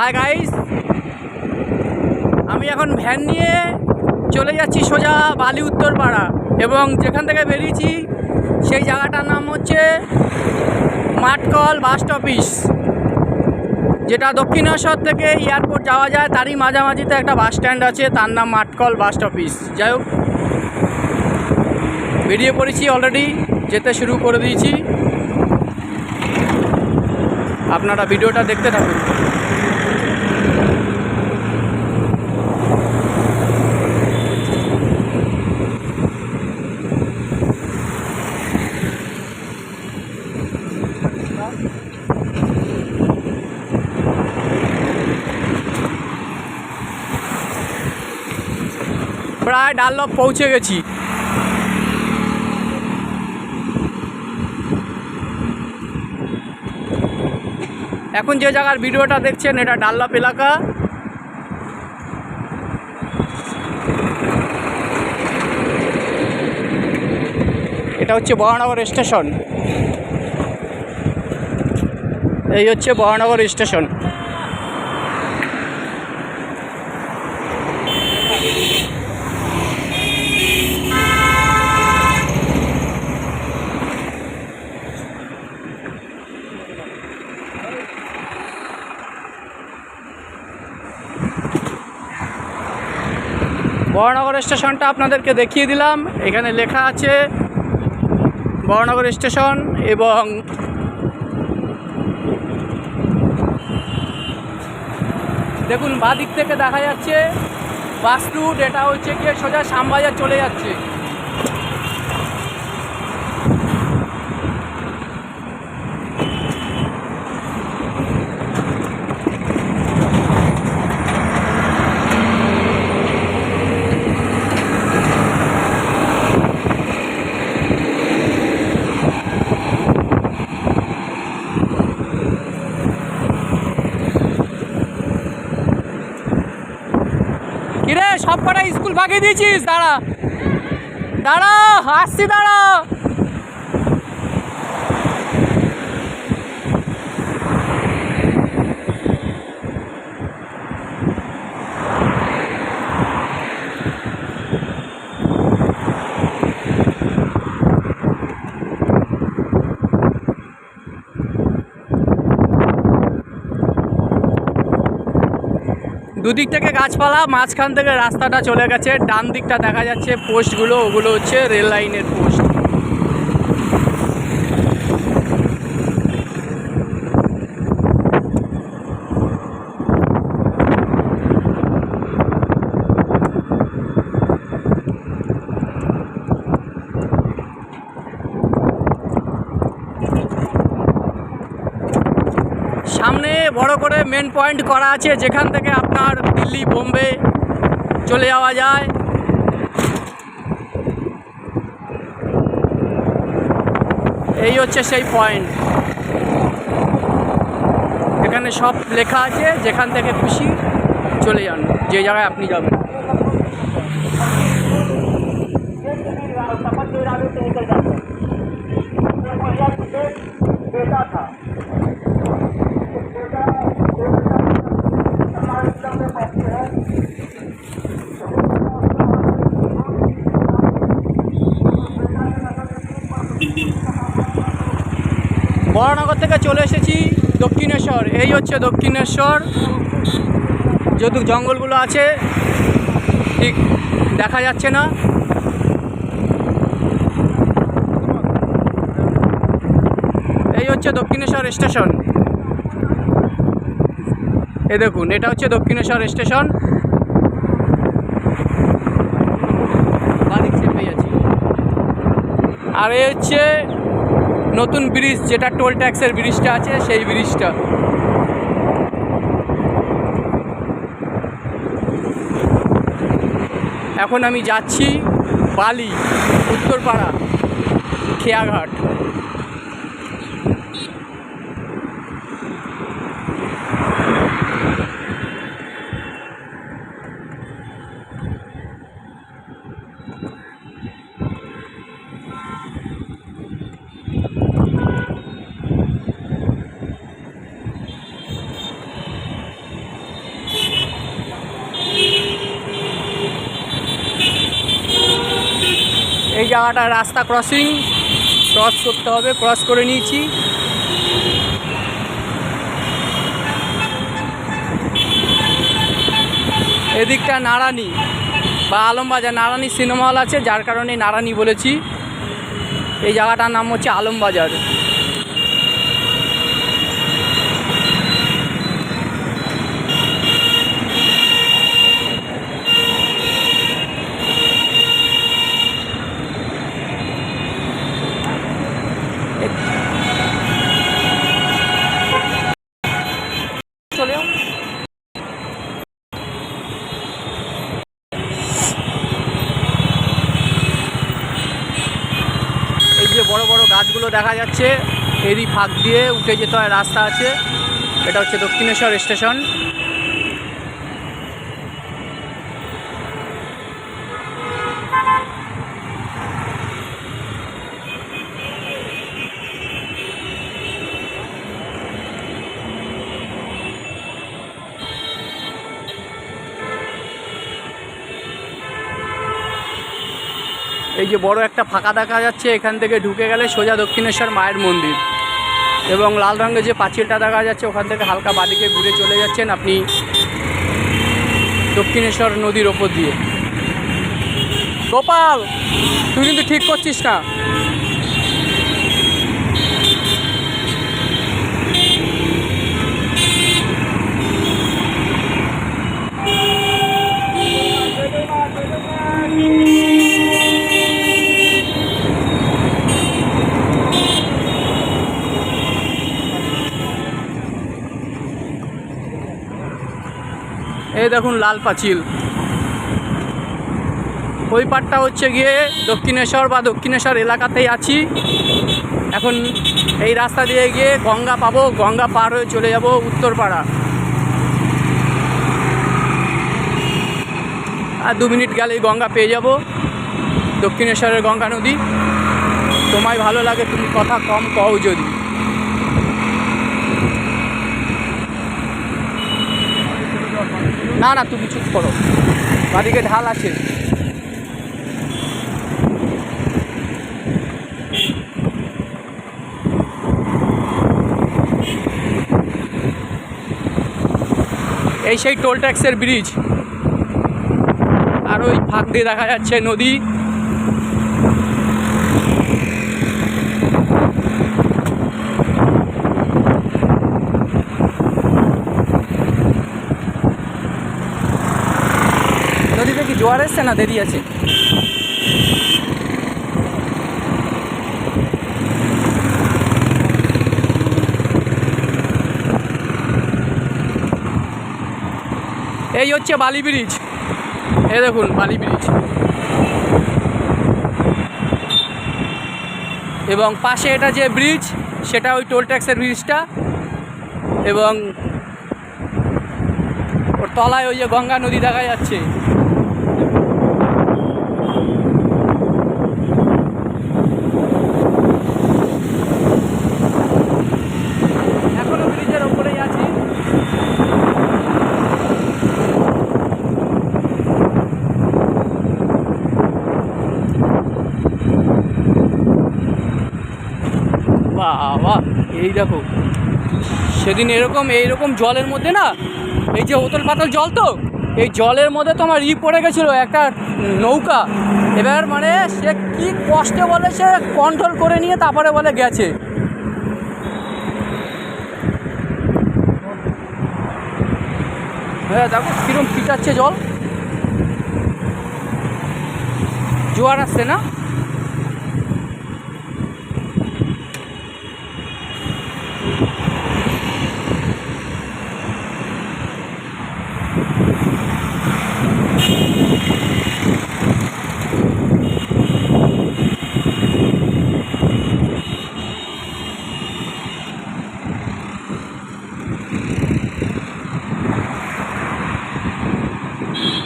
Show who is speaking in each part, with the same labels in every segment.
Speaker 1: Hi guys আমি এখন van নিয়ে চলে যাচ্ছি সোজা বালি উত্তরপাড়া এবং যেখান থেকে বেরিয়েছি, সেই জায়গাটার নাম হচ্ছে মাঠকল বাস অফিস যেটা দক্ষিণেশ্বর থেকে এয়ারপোর্ট যাওয়া যায়। তারই মাঝামাঝিতে একটা বাস স্ট্যান্ড আছে, তার নাম মাঠকল বাস অফিস যাই হোক, বেরিয়ে পড়েছি অলরেডি যেতে শুরু করে দিয়েছি। আপনারা ভিডিওটা দেখতে থাকুন। প্রায় ডাল্লভ পৌঁছে গেছি। এখন যে জায়গার ভিডিওটা দেখছেন, এটা ডাল্লাপ এলাকা। এটা হচ্ছে বহানগর স্টেশন। এই হচ্ছে বহানগর স্টেশন। বহনগর স্টেশনটা আপনাদেরকে দেখিয়ে দিলাম। এখানে লেখা আছে বড়নগর স্টেশন এবং দেখুন বাদিক থেকে দেখা যাচ্ছে, বাস রুট, এটা হচ্ছে গিয়ে সোজা শ্যামবাজার চলে যাচ্ছে। কটা স্কুল ফাঁকিয়ে দিয়েছিস? দাঁড়া। দাঁড়া আসছি দাঁড়া। দুদিক থেকে গাছপালা, মাঝখান থেকে রাস্তাটা চলে গেছে, ডান দিকটা দেখা যাচ্ছে পোস্টগুলো, ওগুলো হচ্ছে রেল লাইনের পোস্ট সামনে বড় করে মেন পয়েন্ট করা আছে যেখান থেকে আপনার দিল্লি বোম্বে চলে যাওয়া যায় এই হচ্ছে সেই পয়েন্ট এখানে সব লেখা আছে যেখান থেকে খুশি চলে যান যে জায়গায় আপনি যাবেন
Speaker 2: था
Speaker 1: বড়নগর থেকে চলে এসেছি দক্ষিণেশ্বর। এই হচ্ছে দক্ষিণেশ্বর। যেহেতু জঙ্গলগুলো আছে, ঠিক, দেখা যাচ্ছে না। এই হচ্ছে দক্ষিণেশ্বর স্টেশন। এ দেখুন, এটা হচ্ছে দক্ষিণেশ্বর স্টেশন। আর এই হচ্ছে নতুন ব্রিজ, যেটা টোল ট্যাক্সের ব্রিজটা আছে, সেই ব্রিজটা। এখন আমি যাচ্ছি বালি, উত্তরপাড়া, খেয়াঘাট। জায়গাটা রাস্তা ক্রসিং ক্রস করতে হবে ক্রস করে নিয়েছি। এদিকটা নারানি বা আলমবাজার নারানি সিনেমা হল আছে, যার কারণে নারানি বলেছি। এই জায়গাটার নাম হচ্ছে আলমবাজার চলে যাও এই যে বড় বড় গাছগুলো দেখা যাচ্ছে এরই ফাঁক দিয়ে উঠে যেতে হয় রাস্তা আছে। এটা হচ্ছে দক্ষিণেশ্বর স্টেশন। যে বড় একটা ফাঁকা দেখা যাচ্ছে, এখান থেকে ঢুকে গেলে সোজা দক্ষিণেশ্বর মায়ের মন্দির। এবং লাল রঙের যে পাঁচিলটা দেখা যাচ্ছে, ওখান থেকে হালকা বাদিকে ঘুরে চলে যাচ্ছেন আপনি দক্ষিণেশ্বর নদীর ওপর দিয়ে। গোপাল, তুই কিন্তু ঠিক করছিস না। এই দেখুন লাল পাঁচিল। ওই পাটটা হচ্ছে গিয়ে দক্ষিণেশ্বর বা দক্ষিণেশ্বর এলাকাতেই আছি। এখন এই রাস্তা দিয়ে গিয়ে গঙ্গা পাবো, গঙ্গা পার হয়ে চলে যাব উত্তরপাড়া। আর দু মিনিট গেলেই গঙ্গা পেয়ে যাব, দক্ষিণেশ্বরের গঙ্গা নদী। তোমায় ভালো লাগে তুমি কথা কম কও যদি। না না, তুমি চুপ করো। বাদিকে ঢাল আছে। এই সেই টোল ট্যাক্সের ব্রিজ আর ওই ফাঁক দিয়ে দেখা যাচ্ছে নদী নদীতে কি জোয়ার এসছে না দেরি আছে। এই হচ্ছে বালি ব্রিজ। এই দেখুন, বালি ব্রিজ। এবং পাশে এটা যে ব্রিজ, সেটা ওই টোল ট্যাক্সের ব্রিজটা। এবং ওর তলায় ওই যে গঙ্গা নদী দেখা যাচ্ছে এখনও ব্রিজের ওপরেই আছি বাবা এই দেখো, সেদিন এরকম, এইরকম জলের মধ্যে না, এই যে ওতল পাতল জল তো, এই জলের মধ্যে তোমার ই পড়ে গেছিল, একটা নৌকা। এবার মানে সে কি কষ্টে বলে, সে কন্ট্রোল করে নিয়ে তারপরে বলে গেছে। হ্যাঁ দেখো কিরম পিটাচ্ছে জল। জোয়ার আসছে না?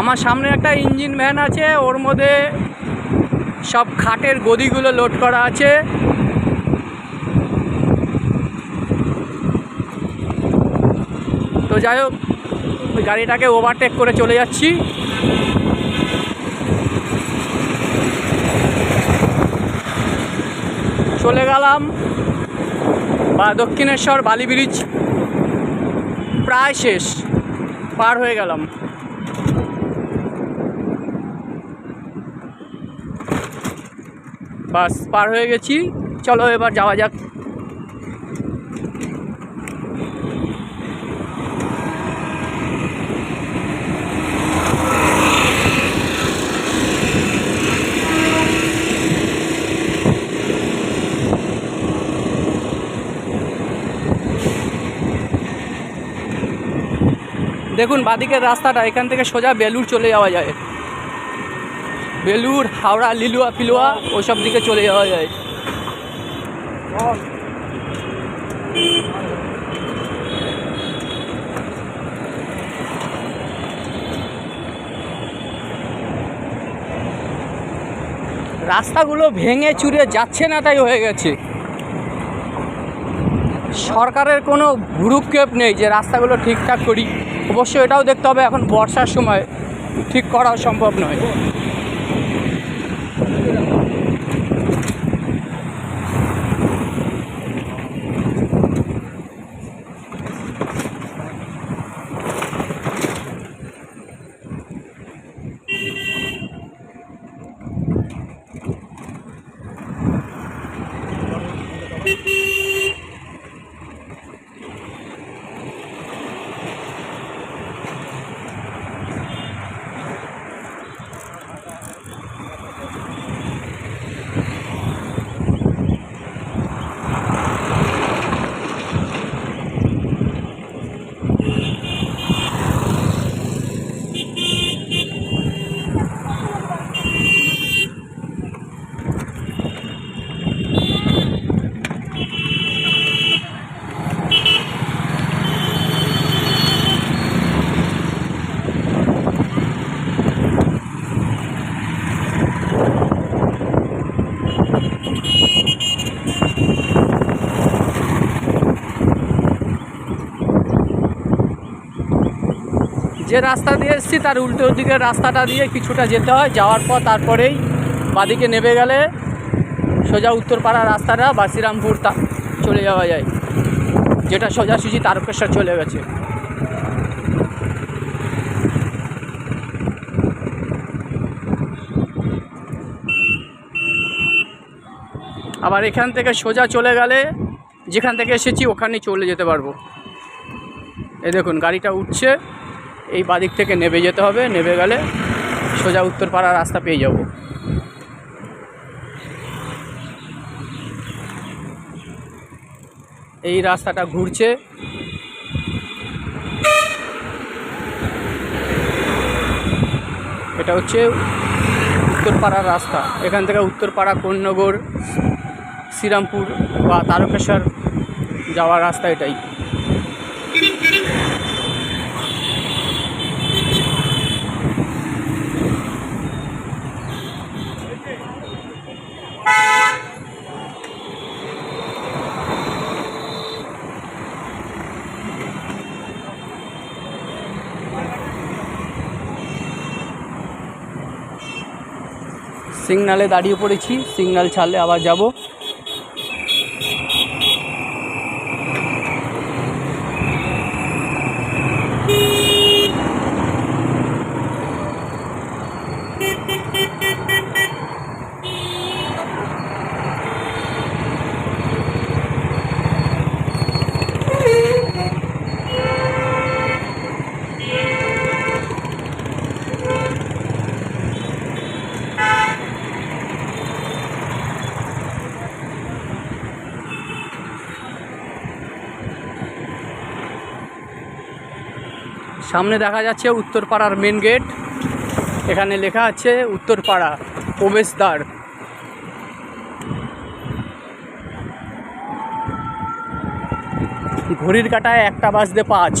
Speaker 1: আমার সামনে একটা ইঞ্জিন ভ্যান আছে, ওর মধ্যে সব খাটের গদিগুলো লোড করা আছে। তো যাই হোক গাড়িটাকে ওভারটেক করে চলে যাচ্ছি। চলে গেলাম বা দক্ষিণেশ্বর বালি ব্রিজ। প্রায় শেষ, পার হয়ে গেলাম। বাস পার হয়ে গেছি, চলো এবার যাওয়া যাক। দেখুন, বাদিকের রাস্তাটা, এখান থেকে সোজা বেলুর চলে যাওয়া যায়। বেলুর হাওড়া, লিলুয়া, পিলুয়া, ওইসব দিকে চলে যাওয়া যায়। রাস্তাগুলো ভেঙে চুরে যাচ্ছে না, তাই হয়ে গেছে। সরকারের কোনো ভুরুক্ষেপ নেই যে রাস্তাগুলো ঠিকঠাক করি। অবশ্য এটাও দেখতে হবে। এখন বর্ষার সময় ঠিক করা সম্ভব নয়। যে রাস্তা দিয়ে এসেছি, তার উল্টো দিকের রাস্তাটা দিয়ে কিছুটা যেতে হয়। যাওয়ার পর তারপরেই বাদিকে নেমে গেলে সোজা উত্তরপাড়া রাস্তাটা বা শ্রীরামপুর তা চলে যাওয়া যায়, যেটা সোজাসুজি তারকেশ্বর চলে গেছে। আবার এখান থেকে সোজা চলে গেলে যেখান থেকে এসেছি ওখানেই চলে যেতে পারব। এই দেখুন, গাড়িটা উঠছে। এই বাদিক থেকে নেবে যেতে হবে, নেবে গেলে সোজা উত্তরপাড়া রাস্তা পেয়ে যাব। এই রাস্তাটা ঘুরছে। এটা হচ্ছে উত্তরপাড়ার রাস্তা। এখান থেকে উত্তরপাড়া, কোন্নগর, শ্রীরামপুর বা তারকেশ্বর যাওয়ার রাস্তা এটাই। সিগনালে দাঁড়িয়ে পড়েছি সিগনাল ছাড়লে আবার যাব। সামনে দেখা যাচ্ছে উত্তরপাড়ার মেন গেট এখানে লেখা আছে উত্তরপাড়া প্রবেশদ্বার। ঘড়ির কাটায় একটা বাজতে পাঁচ।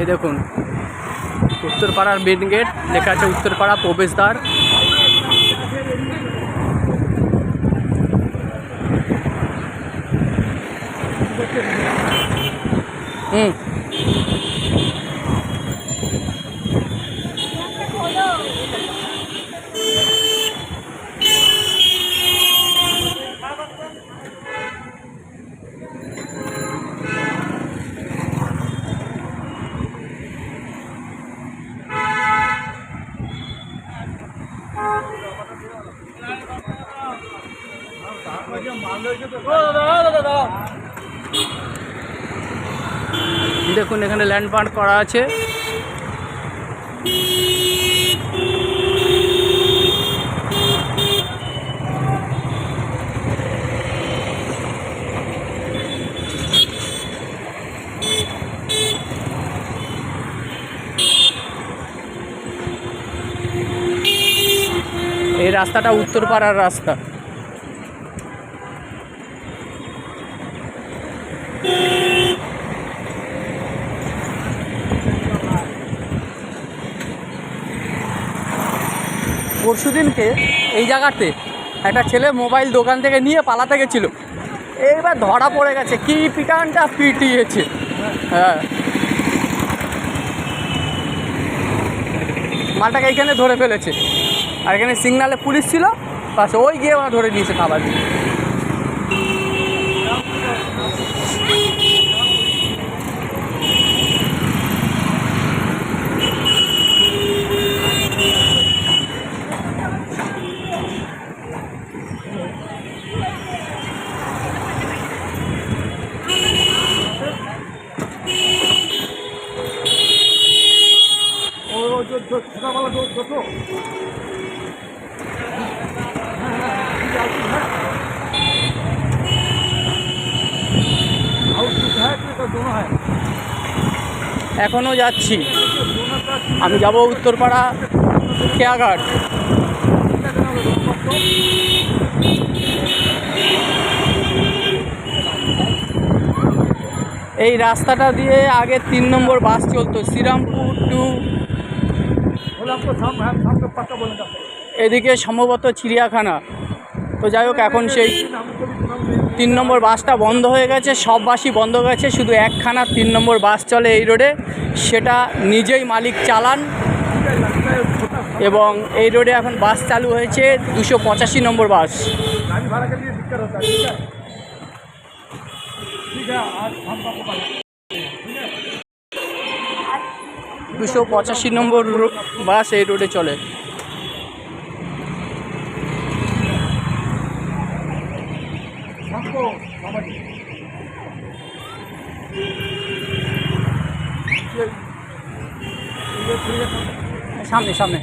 Speaker 1: এই দেখুন, উত্তরপাড়ার মেন গেট লেখা আছে উত্তরপাড়া প্রবেশদ্বার। 응. 어, 나, 나, 나, 나. দেখুন এখানে ল্যান্ড পার্ক করা আছে। এই রাস্তাটা উত্তরপাড়ার রাস্তা। পরশুদিনকে এই জায়গাতে একটা ছেলে মোবাইল দোকান থেকে নিয়ে পালাতে গেছিল। এইবার ধরা পড়ে গেছে। কি পিটানটা পিটিয়েছে। হ্যাঁ। মালটাকে এইখানে ধরে ফেলেছে। আর এখানে সিগনালে পুলিশ ছিল। পাশে ওই গিয়ে ওরা ধরে নিয়েছে খাবার দিয়ে এখনও যাচ্ছি। আমি যাব উত্তরপাড়া কেয়াঘাট এই রাস্তাটা দিয়ে আগে তিন নম্বর বাস চলতো, শ্রীরামপুর টু এদিকে সম্ভবত চিড়িয়াখানা। তো যাই হোক, এখন সেই তিন নম্বর বাসটা বন্ধ হয়ে গেছে, সব বাসই বন্ধ গেছে, শুধু একখানা তিন নম্বর বাস চলে এই রোডে। সেটা নিজেই মালিক চালান এবং এই রোডে এখন বাস চালু হয়েছে, দুশো পঁচাশি নম্বর বাস। দুশো পঁচাশি নম্বর বাস এই রোডে চলে। সামনে সামনে।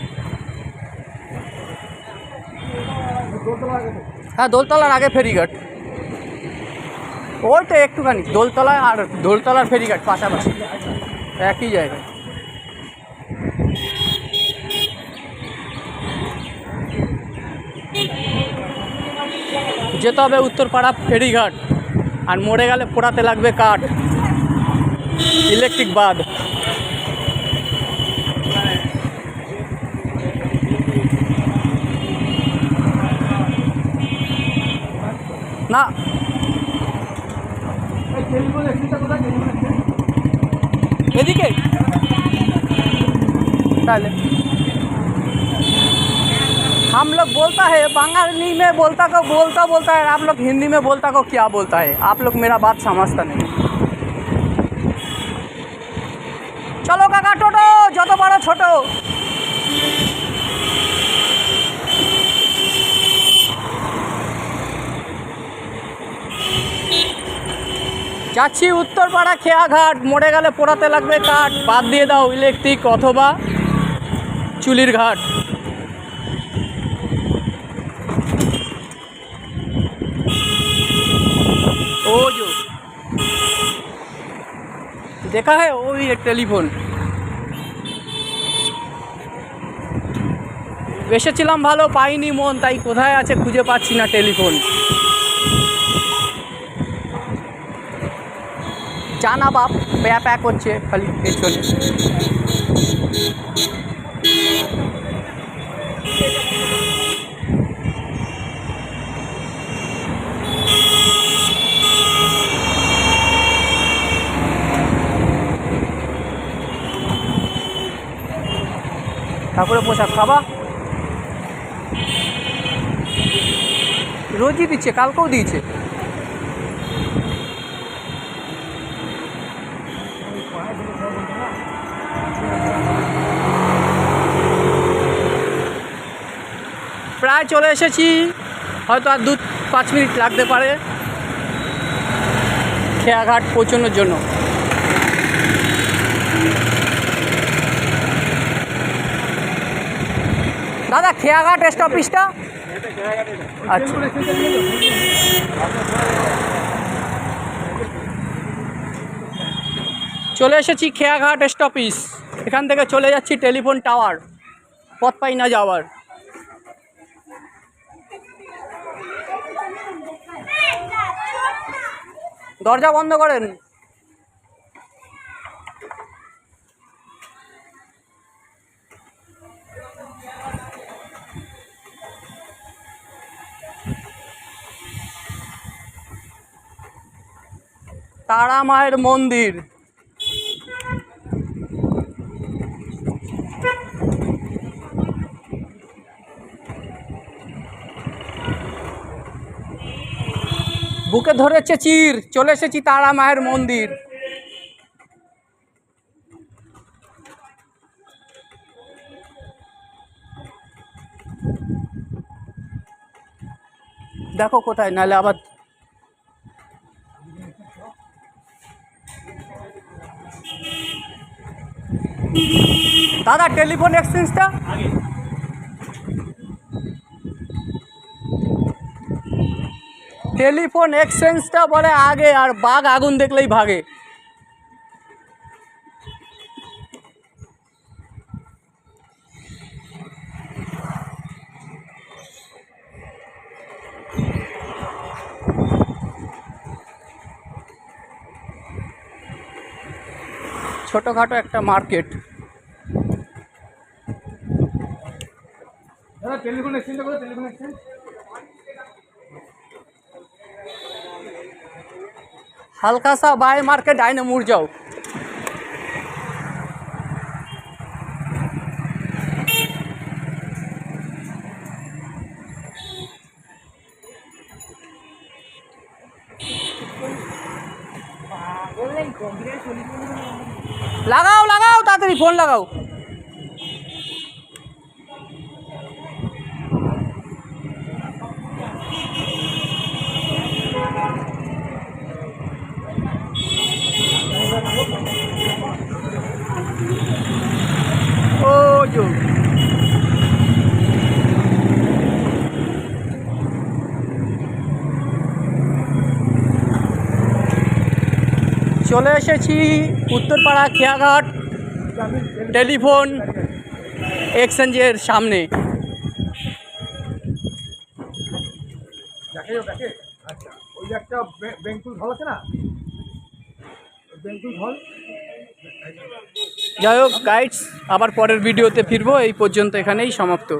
Speaker 1: হ্যাঁ দোলতলার আগে ফেরিঘাট। ওইটা একটুখানি, দোলতলা আর দোলতলার ফেরিঘাট পাশাপাশি। একই জায়গায়। যেতে হবে উত্তরপাড়া ফেরিঘাট। আর মরে গেলে পোড়াতে লাগবে কাঠ। ইলেকট্রিক বাদ না। এদিকে। তাহলে। हम लोग बोलता है बंगाली में बोलता को बोलता बोलता है आप लोग हिंदी में बोलता को क्या बोलता है आप लोग मेरा बात समझता नहीं চলো কাকা টোটো যত বড় ছোট যাচ্ছি উত্তরপাড়া খেয়াঘাট মরে গেলে পোড়াতে লাগবে কাঠ বাদ দিয়ে দাও ইলেকট্রিক অথবা চুলির ঘাট देखा है वो भी एक टेलीफोन এসেছিলাম ভালো পাইনি মন তাই কোথায় আছে খুঁজে পাচ্ছি না টেলিফোন জানা বাপ ব্যাপ প্যাক হচ্ছে খালি পেছনে তারপরে পোশাক খাবা। রোজই দিচ্ছে, কালকেও দিয়েছে। প্রায় চলে এসেছি, হয়তো আর দু পাঁচ মিনিট লাগতে পারে। খেয়াঘাট পৌঁছানোর জন্য। খেয়াঘাট টেস্ট অফিসটা আচ্ছা। চলে এসেছি খেয়াঘাট স্টপিস এখান থেকে চলে যাচ্ছি টেলিফোন টাওয়ার পথ পাই না যাওয়ার। দরজা বন্ধ করেন। তারা মায়ের মন্দির। বুকে ধরেছে চির, চলে এসেছি তারা মায়ের মন্দির। দেখো কোথায়, নাহলে আবার দাদা টেলিফোন এক্সচেঞ্জটা টেলিফোন এক্সচেঞ্জটা বলে আগে আর বাঘ আগুন দেখলেই ভাগে। ছোটোখাটো একটা মার্কেট
Speaker 3: দাদা টেলিফোন এক্সচেঞ্জটা করে টেলিফোন এক্সচেঞ্জ
Speaker 1: हल्का सा बाय मार के डाइने मुड़ जाओ লাগাও। চলে এসেছি উত্তরপাড়া খেয়াঘাট। টেলিফোন এক্সচেঞ্জের সামনে।
Speaker 3: আচ্ছা ওই যে একটা বেঙ্কুল হল আছে না? বেঙ্কুল হল।
Speaker 1: যাই হোক গাইডস আবার পরের ভিডিওতে ফিরবো। এই পর্যন্ত এখানেই সমাপ্ত।